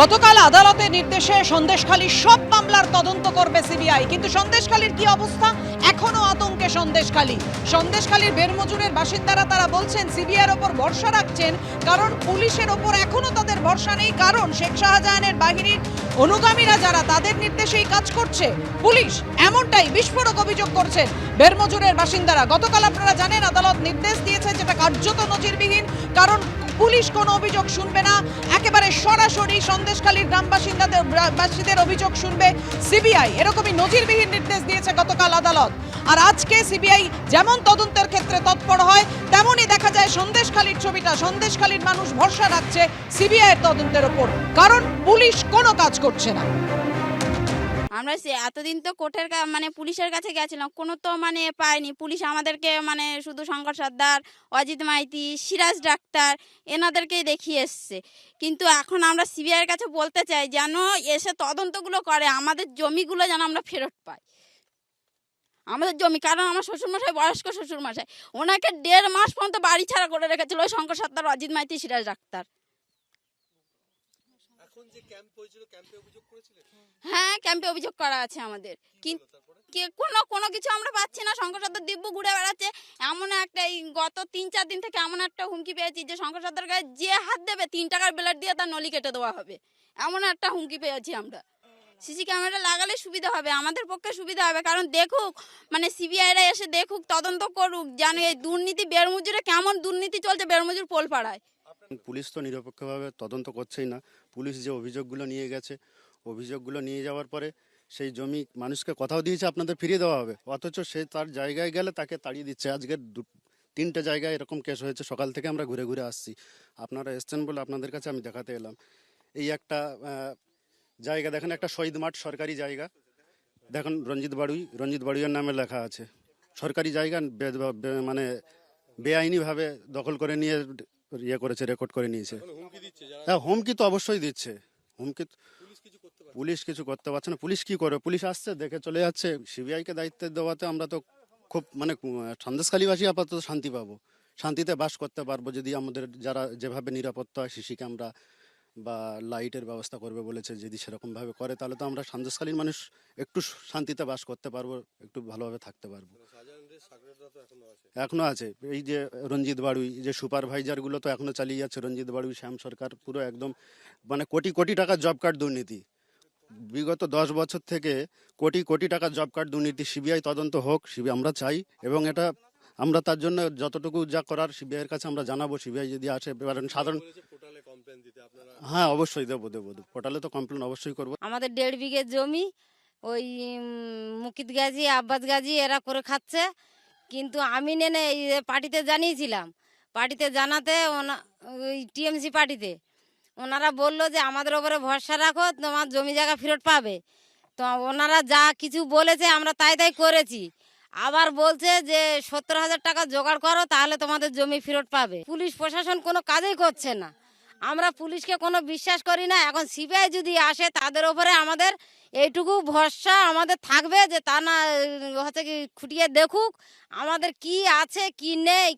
গতকাল আদালতের নির্দেশে সন্দেশখালীর সব মামলার তদন্ত করবে সিবিআই। কিন্তু সন্দেশখালীর কি অবস্থা? এখনও আতঙ্কে সন্দেশখালী। সন্দেশখালীর বেরমজুরের বাসিন্দারা তারা বলছেন, সিবিআইয়ের ওপর ভরসা রাখছেন, কারণ পুলিশের ওপর এখনও তাদের ভরসা নেই, কারণ শেখ শাহজাহানের বাহিনীর অনুগামীরা যারা, তাদের নির্দেশেই কাজ করছে। পুলিশ এমনটাই বিস্ফোরক অভিযোগ করছেন বেরমজুরের বাসিন্দারা। গতকাল আপনারা জানেন, আদালত নির্দেশ দিয়েছে যেটা কার্যত নজিরবিহীন, কারণ পুলিশ কোনো অভিযোগ শুনবে না। একেবারে সরাসরি সন্দেশখালীর গ্রাম বাসিন্দাদের বাসীদের অভিযোগ শুনবে সিবিআই। এরকমই নজিরবিহীন নির্দেশ দিয়েছে গতকাল আদালত। আর আজকে সিবিআই যেমন তদন্তের ক্ষেত্রে তৎপর হয়, তেমনই দেখা যায় সন্দেশখালীর ছবিটা। সন্দেশখালীর মানুষ ভরসা রাখছে সিবিআই এর তদন্তের ওপর। কারণ পুলিশ কোনো কাজ করছে না। আমরা সে এতদিন তো কোর্টের মানে পুলিশের কাছে গেছিলাম। কোনো তো মানে পাইনি পুলিশ আমাদেরকে মানে শুধু শঙ্কর সর্দার, অজিত মাইতি, সিরাজ ডাক্তার, এনাদেরকেই দেখিয়ে এসছে। কিন্তু এখন আমরা সিবিআইয়ের কাছে বলতে চাই যেন এসে তদন্তগুলো করে। আমাদের জমিগুলো যেন আমরা ফেরত পাই। আমাদের জমি, কারণ আমার শ্বশুরমশাই বয়স্ক শ্বশুরমশাই। ওনাকে দেড় মাস পর্যন্ত বাড়ি ছাড়া করে রেখেছিল ওই শঙ্কর সর্দার, অজিত মাইতি, সিরাজ ডাক্তার। যে ক্যাম্প হয়েছিল ক্যাম্পে অভিযোগ করেছিলেন হ্যাঁ ক্যাম্পে অভিযোগ করা আছে আমাদের। কিন্তু কে কোনো কোনো কিছু আমরা পাচ্ছি না। শঙ্কর সর্দার দিব্য ঘুরে বেড়াচ্ছে। এমন একটা এই গত তিন চার দিন থেকে এমন একটা হুমকি পেয়েছি যে শঙ্কর সর্দার গায়ে যে হাত দেবে তিন টাকার ব্লেড দিয়ে তার নলি কেটে দেওয়া হবে। এমন একটা হুমকি পেয়েছি আমরা। সিসি ক্যামেরা লাগালে সুবিধা হবে আমাদের পক্ষে সুবিধা হবে। কারণ দেখুক মানে সিবিআইরা এসে দেখুক তদন্ত করুক যেন এই দুর্নীতি বেরমজুরে কেমন দুর্নীতি চলছে বেরমজুর পোলপাড়ায়। পুলিশ তো নিরপেক্ষভাবে তদন্ত করছেই না। পুলিশ যে অভিযোগগুলো নিয়ে গেছে, অভিযোগগুলো নিয়ে যাওয়ার পরে সেই জমি মানুষকে কথাও দিয়েছে, আপনাদের ফিরিয়ে দেওয়া হবে। অথচ সে তার জায়গায় গেলে তাকে তাড়িয়ে দিচ্ছে। আজকে দু- তিনটে জায়গায় এরকম কেস হয়েছে, সকাল থেকে আমরা ঘুরে ঘুরে আসছি। আপনারা এসছেন বলে আপনাদের কাছে আমি দেখাতে এলাম। এই একটা জায়গা দেখেন, একটা শহীদ মাঠ সরকারি জায়গা। দেখুন রঞ্জিত বাড়ুই, রঞ্জিত বাড়ুইয়ের নামে লেখা আছে। সরকারি জায়গা মানে বেআইনিভাবে দখল করে নিয়ে ইয়ে করেছে রেকর্ড করে নিয়েছে। হ্যাঁ হুমকি তো অবশ্যই দিচ্ছে। হুমকি পুলিশ কিছু করতে পারছে না। পুলিশ কি করে পুলিশ আসছে দেখে চলে যাচ্ছে। সিবিআইকে দায়িত্ব দেওয়াতে আমরা তো খুব মানে সন্দেশখালীবাসী আপাতত শান্তি পাবো। শান্তিতে বাস করতে পারব যদি আমাদের যারা যেভাবে নিরাপত্তা হয় শিশিকে ক্যামেরা বা লাইটের ব্যবস্থা করবে বলেছে যদি সেরকমভাবে করে তাহলে তো আমরা সন্দেশখালীর মানুষ একটু শান্তিতে বাস করতে পারব একটু ভালোভাবে থাকতে পারব। শাহজাহানের এখনও আছে। এই যে রঞ্জিত বাড়ুই যে সুপারভাইজারগুলো তো এখনও চালিয়ে যাচ্ছে রঞ্জিত বাড়ুই শ্যাম সরকার পুরো একদম মানে কোটি কোটি টাকা জব কার্ড দুর্নীতি। বিগত দশ বছর থেকে কোটি কোটি টাকা জব কার্ড দুর্নীতি সিবিআই তদন্ত হোক সিবিআই আমরা চাই এবং এটা আমরা তার জন্য যতটুকু যা করার সিবিআইয়ের কাছে আমরা জানাব সিবিআই যদি আসে কারণ সাধারণ কমপ্লেন দিতে আপনারা? হ্যাঁ অবশ্যই দেবো দেবো দেবো। পোর্টালে তো কমপ্লেন অবশ্যই করব। আমাদের দেড় বিঘে জমি ওই মুকিত গাজী আব্বাস গাজী এরা করে খাচ্ছে। কিন্তু আমি নেনে এই পার্টিতে জানিয়েছিলাম। পার্টিতে জানাতে ওনা ওই টিএমসি পার্টিতে। ওনারা বলল যে আমাদের ওপরে ভরসা রাখো তোমার জমি জায়গা ফেরত পাবে। তো ওনারা যা কিছু বলেছে আমরা তাই তাই করেছি। আবার বলছে যে সত্তর হাজার টাকা জোগাড় করো তাহলে তোমাদের জমি ফেরত পাবে। পুলিশ প্রশাসন কোনো কাজই করছে না। আমরা পুলিশকে কোনো বিশ্বাস করি না। এখন সিবিআই যদি আসে, তাদের ওপরে আমাদের এইটুকু ভরসা আমাদের থাকবে যে তা না হচ্ছে কি, খুঁটিয়ে দেখুক আমাদের কি আছে, কি নেই।